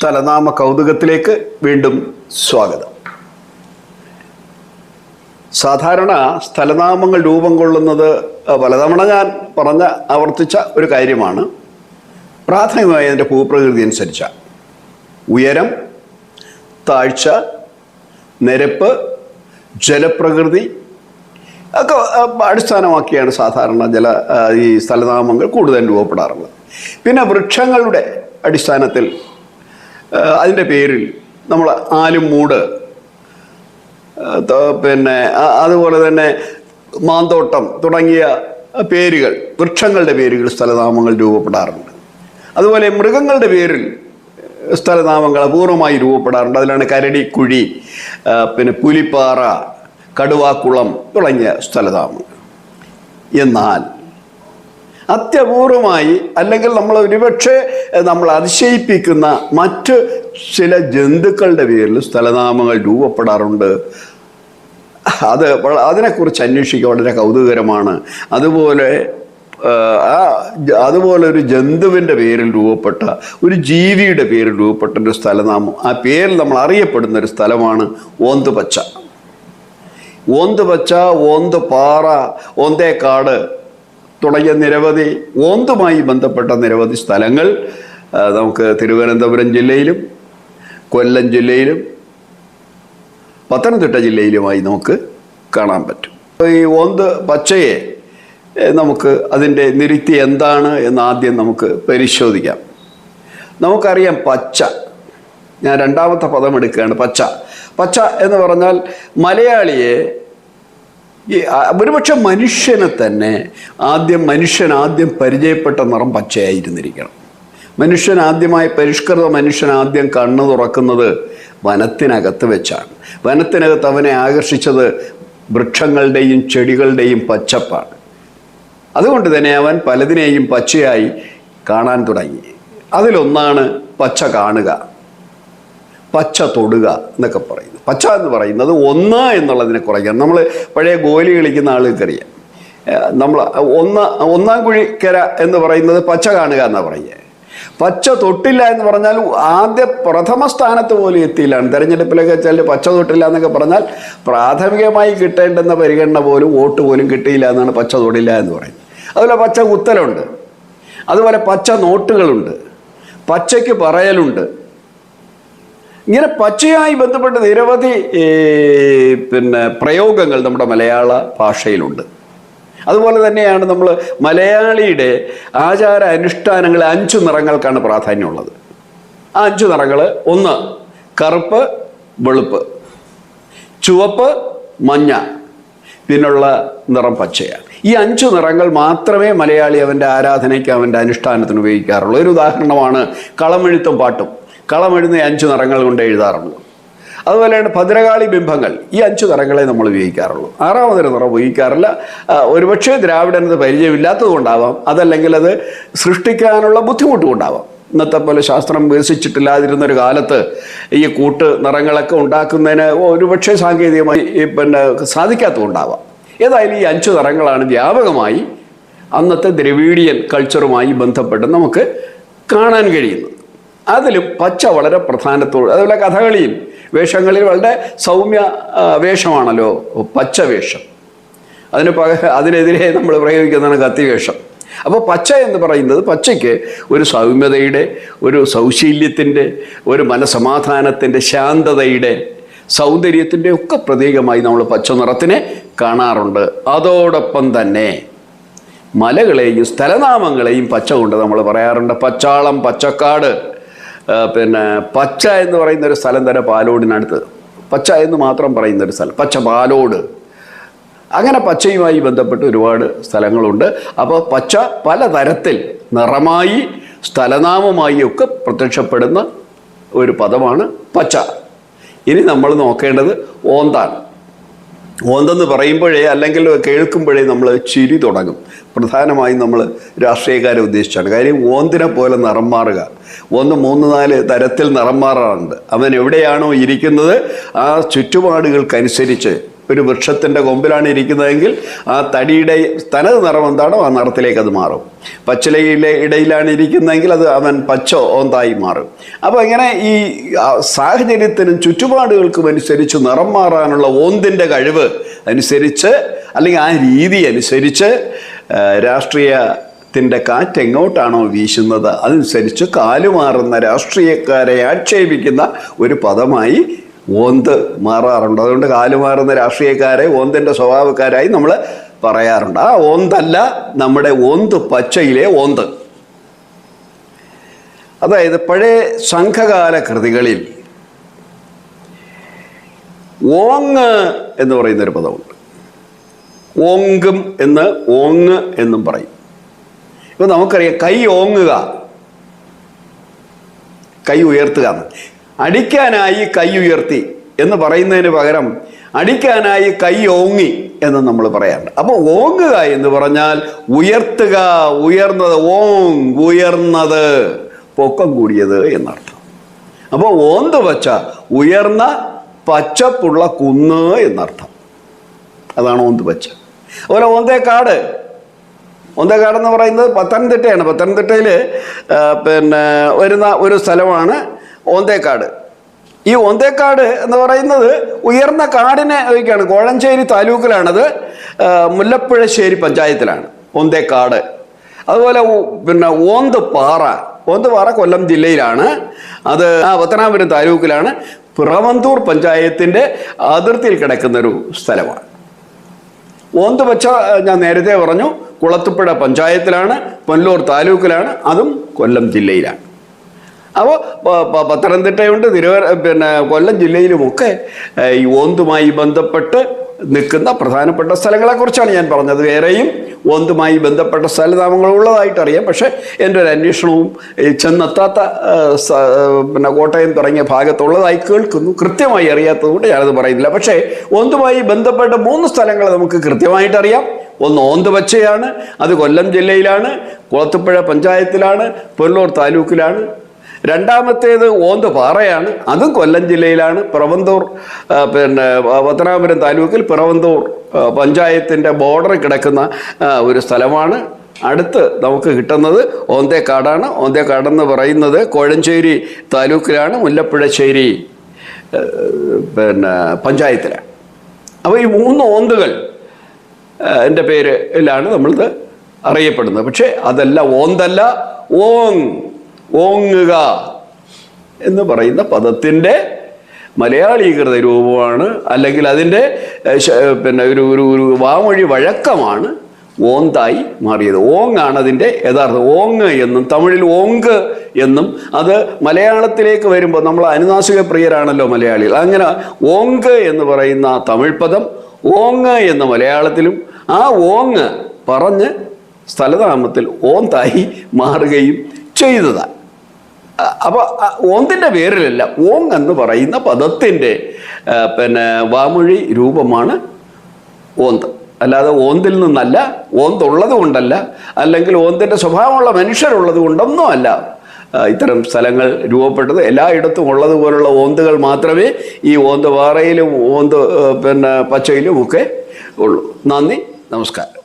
സ്ഥലനാമ കൗതുകത്തിലേക്ക് വീണ്ടും സ്വാഗതം. സാധാരണ സ്ഥലനാമങ്ങൾ രൂപം കൊള്ളുന്നത് പലതവണ ഞാൻ പറഞ്ഞ ആവർത്തിച്ച ഒരു കാര്യമാണ്. പ്രാഥമികമായി അതിന്റെ ഭൂപ്രകൃതി അനുസരിച്ച. ഉയരം താഴ്ച നിരപ്പ് ജലപ്രകൃതി ഒക്കെ അടിസ്ഥാനമാക്കിയാണ് സാധാരണ ജല ഈ സ്ഥലനാമങ്ങൾ കൂടുതൽ രൂപപ്പെടാറുള്ളത്. പിന്നെ വൃക്ഷങ്ങളുടെ അടിസ്ഥാനത്തിൽ അതിന്റെ പേരിൽ നമ്മൾ ആലും മൂട് പിന്നെ അതുപോലെ തന്നെ മാന്തോട്ടം തുടങ്ങിയ പേരുകൾ വൃക്ഷങ്ങളുടെ പേരുകൾ സ്ഥലനാമങ്ങൾ രൂപപ്പെടാറുണ്ട്. അതുപോലെ മൃഗങ്ങളുടെ പേരിൽ സ്ഥലനാമങ്ങൾ അപൂർവമായി രൂപപ്പെടാറുണ്ട്. അതിലാണ് കരടിക്കുഴി പിന്നെ പുലിപ്പാറ കടുവാക്കുളം തുടങ്ങിയ സ്ഥലനാമങ്ങൾ. എന്നാൽ അത്യപൂർവമായി അല്ലെങ്കിൽ നമ്മൾ ഒരുപക്ഷെ നമ്മൾ അതിശയിപ്പിക്കുന്ന മറ്റ് ചില ജന്തുക്കളുടെ പേരിൽ സ്ഥലനാമങ്ങൾ രൂപപ്പെടാറുണ്ട്. അത് അതിനെക്കുറിച്ച് അന്വേഷിക്കുക വളരെ കൗതുകരമാണ്. അതുപോലെ ആ, അതുപോലെ ഒരു ജന്തുവിന്റെ പേരിൽ രൂപപ്പെട്ട ഒരു ജീവിയുടെ പേരിൽ രൂപപ്പെട്ട ഒരു സ്ഥലനാമം. ആ പേരിൽ നമ്മൾ അറിയപ്പെടുന്ന ഒരു സ്ഥലമാണ് ഓന്തുപച്ച. ഓന്തുപച്ച ഓന്തുപാറ ഓന്തേക്കാട് തുടങ്ങിയ നിരവധി ഓന്തുമായി ബന്ധപ്പെട്ട നിരവധി സ്ഥലങ്ങൾ നമുക്ക് തിരുവനന്തപുരം ജില്ലയിലും കൊല്ലം ജില്ലയിലും പത്തനംതിട്ട ജില്ലയിലുമായി നമുക്ക് കാണാൻ പറ്റും. ഈ ഓന്ത് പച്ചയെ നമുക്ക് അതിന്റെ നിരുത്തി എന്താണ് എന്ന് ആദ്യം നമുക്ക് പരിശോധിക്കാം. നമുക്കറിയാം പച്ച. ഞാൻ രണ്ടാമത്തെ പദം എടുക്കുകയാണ് പച്ച. പച്ച എന്ന് പറഞ്ഞാൽ മലയാളിയെ ഈ ഒരുപക്ഷെ മനുഷ്യനെ തന്നെ ആദ്യം മനുഷ്യൻ ആദ്യം പരിചയപ്പെട്ട നിറം പച്ചയായിരുന്നിരിക്കണം. മനുഷ്യൻ ആദ്യമായി പരിഷ്കൃത മനുഷ്യൻ ആദ്യം കണ്ണു തുറക്കുന്നത് വനത്തിനകത്ത് വെച്ചാണ്. വനത്തിനകത്ത് അവനെ ആകർഷിച്ചത് വൃക്ഷങ്ങളുടെയും ചെടികളുടെയും പച്ചപ്പാണ്. അതുകൊണ്ട് തന്നെ അവൻ പലതിനെയും പച്ചയായി കാണാൻ തുടങ്ങി. അതിലൊന്നാണ് പച്ച കാണുക. പച്ച തൊടുക എന്നൊക്കെ പറയുന്നു. പച്ച എന്ന് പറയുന്നത് ഒന്ന് എന്നുള്ളതിനെ കുറയ്ക്കണം നമ്മൾ പഴയ ഗോലി കളിക്കുന്ന ആളുകൾക്കറിയാം. നമ്മൾ ഒന്ന് ഒന്നാം കുഴിക്കര എന്ന് പറയുന്നത് പച്ച കാണുക എന്നാണ് പറയുക. പച്ച തൊട്ടില്ല എന്ന് പറഞ്ഞാൽ ആദ്യ പ്രഥമ സ്ഥാനത്ത് പോലും എത്തിയില്ലാണ്. തെരഞ്ഞെടുപ്പിലൊക്കെ വെച്ചാൽ പച്ച തൊട്ടില്ല എന്നൊക്കെ പറഞ്ഞാൽ പ്രാഥമികമായി കിട്ടേണ്ടുന്ന പരിഗണന പോലും വോട്ട് പോലും കിട്ടിയില്ല എന്നാണ് പച്ച തൊടില്ല എന്ന് പറയുന്നത്. അതുപോലെ പച്ച കുത്തലുണ്ട്. അതുപോലെ പച്ച നോട്ടുകളുണ്ട്. പച്ചയ്ക്ക് പറയലുണ്ട്. ഇങ്ങനെ പച്ചയായി ബന്ധപ്പെട്ട നിരവധി പിന്നെ പ്രയോഗങ്ങൾ നമ്മുടെ മലയാള ഭാഷയിലുണ്ട്. അതുപോലെ തന്നെയാണ് നമ്മൾ മലയാളിയുടെ ആചാര അനുഷ്ഠാനങ്ങൾ അഞ്ചു നിറങ്ങൾക്കാണ് പ്രാധാന്യമുള്ളത്. ആ അഞ്ചു നിറങ്ങൾ ഒന്ന് കറുപ്പ് വെളുപ്പ്. ചുവപ്പ് മഞ്ഞ. പിന്നുള്ള നിറം പച്ചയാണ്. ഈ അഞ്ചു നിറങ്ങൾ മാത്രമേ മലയാളി അവന്റെ ആരാധനയ്ക്ക് അവന്റെ അനുഷ്ഠാനത്തിന് ഉപയോഗിക്കാറുള്ളൂ. ഒരു ഉദാഹരണമാണ് കളമെഴുത്തും പാട്ടും. കളമെഴുന്ന അഞ്ചു നിറങ്ങൾ കൊണ്ട് എഴുതാറുള്ളൂ അതുപോലെയാണ് ഭദ്രകാളി ബിംബങ്ങൾ ഈ അഞ്ചു നിറങ്ങളെ നമ്മൾ ഉപയോഗിക്കാറുള്ളൂ. ആറാമതൊരു നിറം ഉപയോഗിക്കാറില്ല. ഒരുപക്ഷേ ദ്രാവിഡനത് പരിചയമില്ലാത്തത് കൊണ്ടാവാം. അതല്ലെങ്കിൽ അത് സൃഷ്ടിക്കാനുള്ള ബുദ്ധിമുട്ട് കൊണ്ടാവാം. ഇന്നത്തെ പോലെ ശാസ്ത്രം വികസിച്ചിട്ടില്ലാതിരുന്ന ഒരു കാലത്ത് ഈ കൂട്ട് നിറങ്ങളൊക്കെ ഉണ്ടാക്കുന്നതിന് ഒരുപക്ഷെ സാങ്കേതികമായി പിന്നെ സാധിക്കാത്തതുകൊണ്ടാവാം ഏതായാലും ഈ അഞ്ചു നിറങ്ങളാണ് വ്യാപകമായി അന്നത്തെ ദ്രവീഡിയൻ കൾച്ചറുമായി ബന്ധപ്പെട്ട് നമുക്ക് കാണാൻ കഴിയുന്നത്. അതിലും പച്ച വളരെ പ്രധാനത്തോട് അതുപോലെ കഥകളിയും വേഷങ്ങളിൽ വളരെ സൗമ്യ വേഷമാണല്ലോ പച്ച വേഷം. അതിന് പക അതിനെതിരെ നമ്മൾ പ്രയോഗിക്കുന്നതാണ് കത്തിവേഷം അപ്പോൾ പച്ച എന്ന് പറയുന്നത് പച്ചയ്ക്ക് ഒരു സൗമ്യതയുടെ ഒരു സൗശീല്യത്തിന്റെ ഒരു മനസമാധാനത്തിന്റെ ശാന്തതയുടെ സൗന്ദര്യത്തിന്റെ ഒക്കെ പ്രതീകമായി നമ്മൾ പച്ച നിറത്തിനെ കാണാറുണ്ട്. അതോടൊപ്പം തന്നെ മലകളെയും സ്ഥലനാമങ്ങളെയും പച്ച കൊണ്ട് നമ്മൾ പറയാറുണ്ട്. പച്ചാളം പച്ചക്കാട്. പിന്നെ പച്ച എന്ന് പറയുന്ന ഒരു സ്ഥലം തന്നെ പാലോടിനടുത്ത്. പച്ച എന്ന് മാത്രം പറയുന്ന ഒരു സ്ഥലം. പച്ച പാലോട്. അങ്ങനെ പച്ചയുമായി ബന്ധപ്പെട്ട് ഒരുപാട് സ്ഥലങ്ങളുണ്ട്. അപ്പോൾ പച്ച പലതരത്തിൽ നിറമായി സ്ഥലനാമമായി ഒക്കെ പ്രത്യക്ഷപ്പെടുന്ന ഒരു പദമാണ് പച്ച. ഇനി നമ്മൾ നോക്കേണ്ടത് ഓന്താണ്. ഓന്തെന്ന് പറയുമ്പോഴേ അല്ലെങ്കിൽ കേൾക്കുമ്പോഴേ നമ്മൾ ചിരി തുടങ്ങും. പ്രധാനമായും നമ്മൾ രാഷ്ട്രീയക്കാരെ ഉദ്ദേശിച്ചാണ്. കാര്യം ഓന്തിനെ പോലെ നിറം മാറുക. ഒന്ന് മൂന്ന് നാല് തരത്തിൽ നിറം മാറാറുണ്ട്. അവൻ എവിടെയാണോ ഇരിക്കുന്നത് ആ ചുറ്റുപാടുകൾക്കനുസരിച്ച് ഒരു വൃക്ഷത്തിന്റെ കൊമ്പിലാണ് ഇരിക്കുന്നതെങ്കിൽ ആ തടിയുടെ തനത് നിറം എന്താണോ? ആ നിറത്തിലേക്ക് അത് മാറും. പച്ചിലയിലെ ഇടയിലാണ് ഇരിക്കുന്നതെങ്കിൽ അത് അവൻ പച്ചോ ഓന്തായി മാറും. അപ്പോൾ ഇങ്ങനെ ഈ സാഹചര്യത്തിനും ചുറ്റുപാടുകൾക്കും അനുസരിച്ച് നിറം മാറാനുള്ള ഓന്തിന്റെ കഴിവ് അനുസരിച്ച് അല്ലെങ്കിൽ ആ രീതി അനുസരിച്ച് രാഷ്ട്രീയ രാഷ്ട്രീയത്തിന്റെ കാറ്റ് എങ്ങോട്ടാണോ വീശുന്നത് അതനുസരിച്ച് കാലുമാറുന്ന രാഷ്ട്രീയക്കാരെ ആക്ഷേപിക്കുന്ന ഒരു പദമായി ഓന്ത് മാറാറുണ്ട്. അതുകൊണ്ട് കാലുമാറുന്ന രാഷ്ട്രീയക്കാരെ ഓന്തിന്റെ സ്വഭാവക്കാരായി നമ്മൾ പറയാറുണ്ട്. ആ ഓന്തല്ല നമ്മുടെ ഓന്ത് പച്ചയിലെ ഓന്ത് അതായത് പഴയ സംഘകാല കൃതികളിൽ ഓങ് എന്ന് പറയുന്നൊരു പദമുണ്ട്. ഓങ്കും എന്ന് ഓങ് എന്നും പറയും. ഇപ്പം നമുക്കറിയാം കൈ ഓങ്ങുക കൈ ഉയർത്തുക എന്ന്. അടിക്കാനായി കൈ ഉയർത്തി എന്ന് പറയുന്നതിന് പകരം അടിക്കാനായി കൈ ഓങ്ങി എന്ന് നമ്മൾ പറയാറുണ്ട്. അപ്പോൾ ഓങ്ങുക എന്ന് പറഞ്ഞാൽ ഉയർത്തുക ഉയർന്നത് ഓങ് ഉയർന്നത് പൊക്കം കൂടിയത് എന്നർത്ഥം. അപ്പോൾ ഓന്ത് വച്ച ഉയർന്ന പച്ചപ്പുള്ള കുന്ന് എന്നർത്ഥം. അതാണ് ഓന്ത് പച്ച. അതുപോലെ ഓന്തേക്കാട് ഓന്തേക്കാട് എന്ന് പറയുന്നത് പത്തനംതിട്ടയാണ്. പത്തനംതിട്ടയിൽ പിന്നെ വരുന്ന ഒരു സ്ഥലമാണ് ഓന്തേക്കാട്. ഈ ഓന്തേക്കാട് എന്ന് പറയുന്നത് ഉയർന്ന കാടിനെ ഒക്കെയാണ് കോഴഞ്ചേരി താലൂക്കിലാണത്. മുല്ലപ്പുഴശ്ശേരി പഞ്ചായത്തിലാണ് ഓന്തേക്കാട്. അതുപോലെ പിന്നെ ഓന്ത് പാറ ഓന്ത് പാറ കൊല്ലം ജില്ലയിലാണ്. അത് ആ പത്തനാപുരം താലൂക്കിലാണ്. പിറവന്തൂർ പഞ്ചായത്തിന്റെ അതിർത്തിയിൽ കിടക്കുന്നൊരു സ്ഥലമാണ്. ഓന്ത് പച്ച ഞാൻ നേരത്തെ പറഞ്ഞു കുളത്തുപ്പുഴ പഞ്ചായത്തിലാണ് പൊന്നൂർ താലൂക്കിലാണ് അതും കൊല്ലം ജില്ലയിലാണ്. അപ്പോൾ പത്തനംതിട്ടയുണ്ട് തിരുവ പിന്നെ കൊല്ലം ജില്ലയിലുമൊക്കെ ഈ ഓന്തുമായി ബന്ധപ്പെട്ട് നിൽക്കുന്ന പ്രധാനപ്പെട്ട സ്ഥലങ്ങളെക്കുറിച്ചാണ് ഞാൻ പറഞ്ഞത്. വേറെയും ഓന്തുമായി ബന്ധപ്പെട്ട സ്ഥലനാമങ്ങൾ ഉള്ളതായിട്ട് അറിയാം പക്ഷേ എന്റെ ഒരു അന്വേഷണവും ചെന്നെത്താത്ത പിന്നെ കോട്ടയം തുടങ്ങിയ ഭാഗത്തുള്ളതായി കേൾക്കുന്നു. കൃത്യമായി അറിയാത്തതുകൊണ്ട് ഞാനത് പറയുന്നില്ല. പക്ഷേ ഓന്തുമായി ബന്ധപ്പെട്ട മൂന്ന് സ്ഥലങ്ങൾ നമുക്ക് കൃത്യമായിട്ട് അറിയാം ഒന്ന് ഓന്തുപച്ചയാണ് അത് കൊല്ലം ജില്ലയിലാണ് കുളത്തുപ്പുഴ പഞ്ചായത്തിലാണ് പൊല്ലൂർ താലൂക്കിലാണ് രണ്ടാമത്തേത് ഓന്ത് പാറയാണ്. അതും കൊല്ലം ജില്ലയിലാണ്. പിറവന്തൂർ പിന്നെ പത്തനാപുരം താലൂക്കിൽ പിറവന്തൂർ പഞ്ചായത്തിന്റെ ബോർഡറിൽ കിടക്കുന്ന ഒരു സ്ഥലമാണ് അടുത്ത് നമുക്ക് കിട്ടുന്നത്. ഓന്തേക്കാടാണ്. ഓന്തേക്കാടെന്ന് പറയുന്നത് കോഴഞ്ചേരി താലൂക്കിലാണ് മുല്ലപ്പുഴശ്ശേരി പിന്നെ പഞ്ചായത്തിലാണ്. അപ്പോൾ ഈ മൂന്ന് ഓന്തുകൾ എന്റെ പേരിലാണ് നമ്മളിത് അറിയപ്പെടുന്നത്. പക്ഷേ അതല്ല ഓന്തല്ല ഓങ്. ഓങ്ങുക എന്ന് പറയുന്ന പദത്തിന്റെ മലയാളീകൃത രൂപമാണ് അല്ലെങ്കിൽ അതിന്റെ പിന്നെ ഒരു ഒരു ഒരു വാമൊഴി വഴക്കമാണ് ഓന്തായി മാറിയത്. ഓങ്ങാണ് അതിന്റെ യഥാർത്ഥം ഓങ് എന്നും തമിഴിൽ ഓങ്ക് എന്നും. അത് മലയാളത്തിലേക്ക് വരുമ്പോൾ നമ്മൾ അനുനാസിക പ്രിയരാണല്ലോ മലയാളികൾ. അങ്ങനെ ഓങ്ക് എന്ന് പറയുന്ന തമിഴ് പദം ഓങ് എന്ന മലയാളത്തിലും ആ ഓങ് പറഞ്ഞ് സ്ഥലനാമത്തിൽ ഓന്തായി മാറുകയും ചെയ്തതാണ് അപ്പോൾ ഓന്തിന്റെ പേരിലല്ല ഓങ് എന്ന് പറയുന്ന പദത്തിന്റെ പിന്നെ വാമൊഴി രൂപമാണ് ഓന്ത്. അല്ലാതെ ഓന്തിൽ നിന്നല്ല ഓന്തുള്ളത് കൊണ്ടല്ല അല്ലെങ്കിൽ ഓന്തിന്റെ സ്വഭാവമുള്ള മനുഷ്യരുള്ളത് കൊണ്ടൊന്നും അല്ല. ഇത്തരം സ്ഥലങ്ങൾ രൂപപ്പെട്ടത്. എല്ലായിടത്തും ഉള്ളതുപോലുള്ള ഓന്തുകൾ മാത്രമേ ഈ ഓന്ത് പാറയിലും ഓന്ത് പിന്നെ പച്ചയിലും ഒക്കെ ഉള്ളൂ. നന്ദി നമസ്കാരം.